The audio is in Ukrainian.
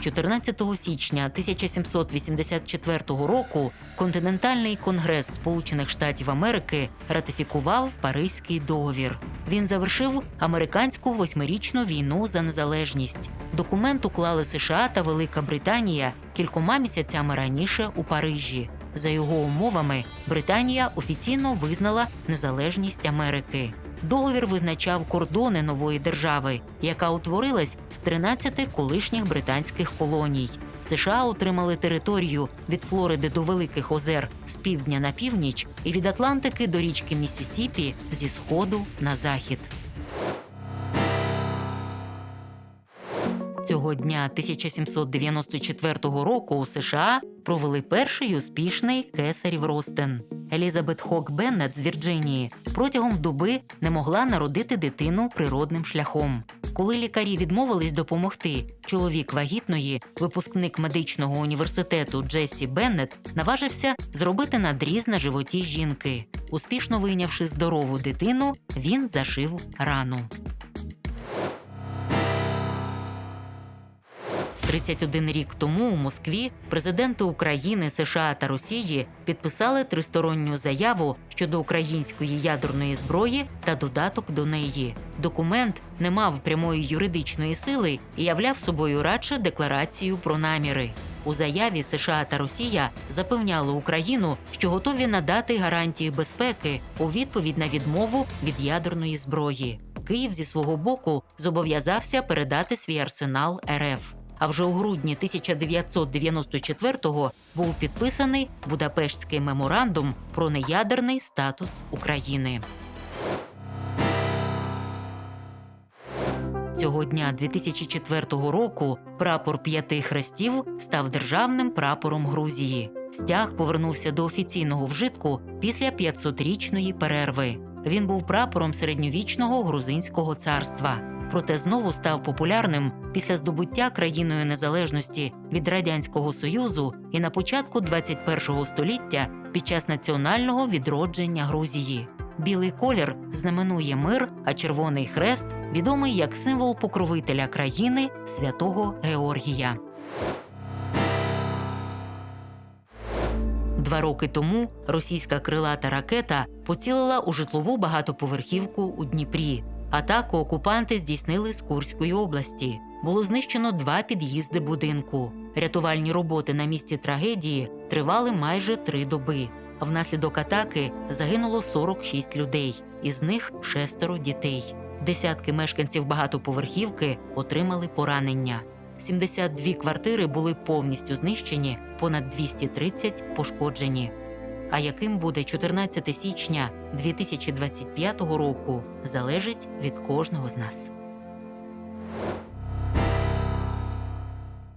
14 січня 1784 року континентальний конгрес Сполучених Штатів Америки ратифікував Паризький договір. Він завершив американську восьмирічну війну за незалежність. Документ уклали США та Велика Британія кількома місяцями раніше у Парижі. За його умовами, Британія офіційно визнала незалежність Америки. Договір визначав кордони нової держави, яка утворилась з 13 колишніх британських колоній. США отримали територію від Флориди до Великих озер з півдня на північ і від Атлантики до річки Міссісіпі зі сходу на захід. Цього дня 1794 року у США провели перший успішний кесарів ростин. Елізабет Хок Беннет з Вірджинії протягом доби не могла народити дитину природним шляхом. Коли лікарі відмовились допомогти, чоловік вагітної, випускник медичного університету Джесі Беннет, наважився зробити надріз на животі жінки. Успішно вийнявши здорову дитину, він зашив рану. 31 рік тому у Москві президенти України, США та Росії підписали тристоронню заяву щодо української ядерної зброї та додаток до неї. Документ не мав прямої юридичної сили і являв собою радше декларацію про наміри. У заяві США та Росія запевняли Україну, що готові надати гарантії безпеки у відповідь на відмову від ядерної зброї. Київ зі свого боку зобов'язався передати свій арсенал РФ. А вже у грудні 1994-го був підписаний Будапештський меморандум про неядерний статус України. Цього дня 2004 року прапор п'яти хрестів став державним прапором Грузії. Стяг повернувся до офіційного вжитку після 500-річної перерви. Він був прапором середньовічного грузинського царства. Проте знову став популярним після здобуття країною незалежності від радянського союзу і на початку 21-го століття під час національного відродження Грузії. Білий колір знаменує мир, а червоний хрест відомий як символ покровителя країни святого Георгія. Два роки тому російська крилата ракета поцілила у житлову багатоповерхівку у Дніпрі. Атаку окупанти здійснили з Курської області. Було знищено два під'їзди будинку. Рятувальні роботи на місці трагедії тривали майже три доби. Внаслідок атаки загинуло 46 людей, із них шестеро дітей. Десятки мешканців багатоповерхівки отримали поранення. 72 квартири були повністю знищені, понад 230 пошкоджені. А яким буде 14 січня 2025 року, залежить від кожного з нас.